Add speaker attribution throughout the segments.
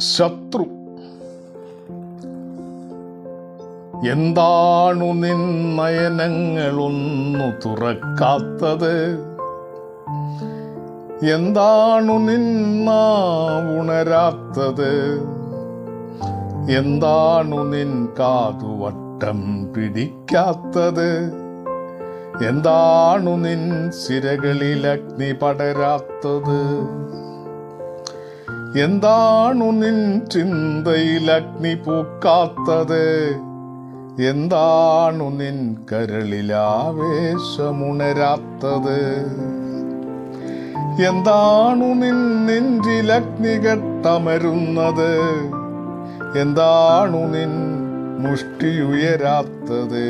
Speaker 1: ശത്രു. എന്താണു നിൻ നയനങ്ങളൊന്നു തുറക്കാത്തത്? എന്താണു നിന്നാ ഉണരാത്തത്? എന്താണു നിൻ കാതുവട്ടം പിടിക്കാത്തത്? എന്താണു നിൻ സിരകളിൽ അഗ്നി പടരാത്തത്? എന്താണു നിൻ ചിന്തയിൽ അഗ്നി പൂക്കാത്തത്? എന്താണു നിൻ കരളിലാവേശമുണരാത്തത് എന്താണു നിൻ നെഞ്ചിലഗ്നി കെട്ടമരുന്നത് എന്താണു നിൻ മുഷ്ടിയുയരാത്തത്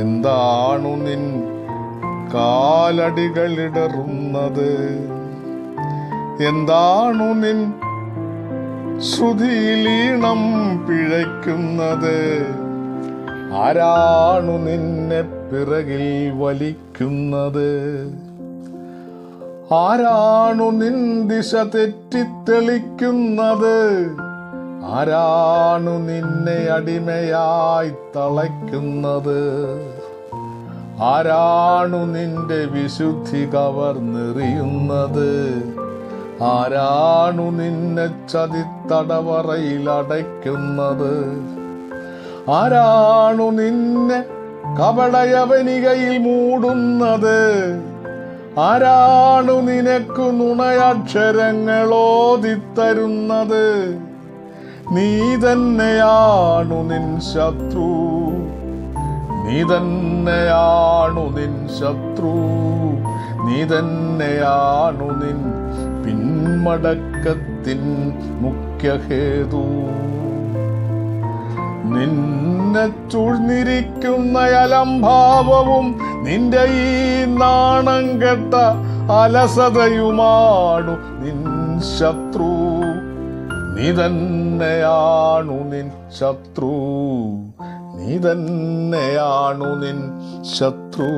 Speaker 1: എന്താണു നിൻ കാലടികളിടറുന്നത് എന്താണു നിൻ ശ്രുതിയിലീണം പിഴയ്ക്കുന്നത്? ആരാണു നിന്നെ പിറകിൽ വലിക്കുന്നത്? ആരാണു നിൻ ദിശ തെറ്റിത്തെളിക്കുന്നത്? ആരാണു നിന്നെ അടിമയായി തളയ്ക്കുന്നത്? ആരാണു നിന്റെ വിശുദ്ധി കവർന്നെറിയുന്നത്? ആരാണു നിന്നെ ചതിത്തടവറയിൽ അടയ്ക്കുന്നത് ആരാണു നിന്നെ കപടയവനികയിൽ മൂടുന്നത്? ആരാണു നിനക്കു നുണയക്ഷരങ്ങളോതിത്തരുന്നത്? നീ തന്നെയാണു നിൻ ശത്രു. നീ തന്നെയാണു നിൻ ശത്രു. നീ തന്നെയാണു നിൻ പിന്മടക്കത്തിൻ മുഖ്യഹേതു. നിന്നെ ചൂഴ്ന്നിരിക്കുന്ന അലംഭാവവും നിന്റെ ഈ നാണം കെട്ട അലസതയുമാണു നിൻ ശത്രു. നീ തന്നെയാണു നിൻ ശത്രു. നീ തന്നെയാണു നിൻ ശത്രു.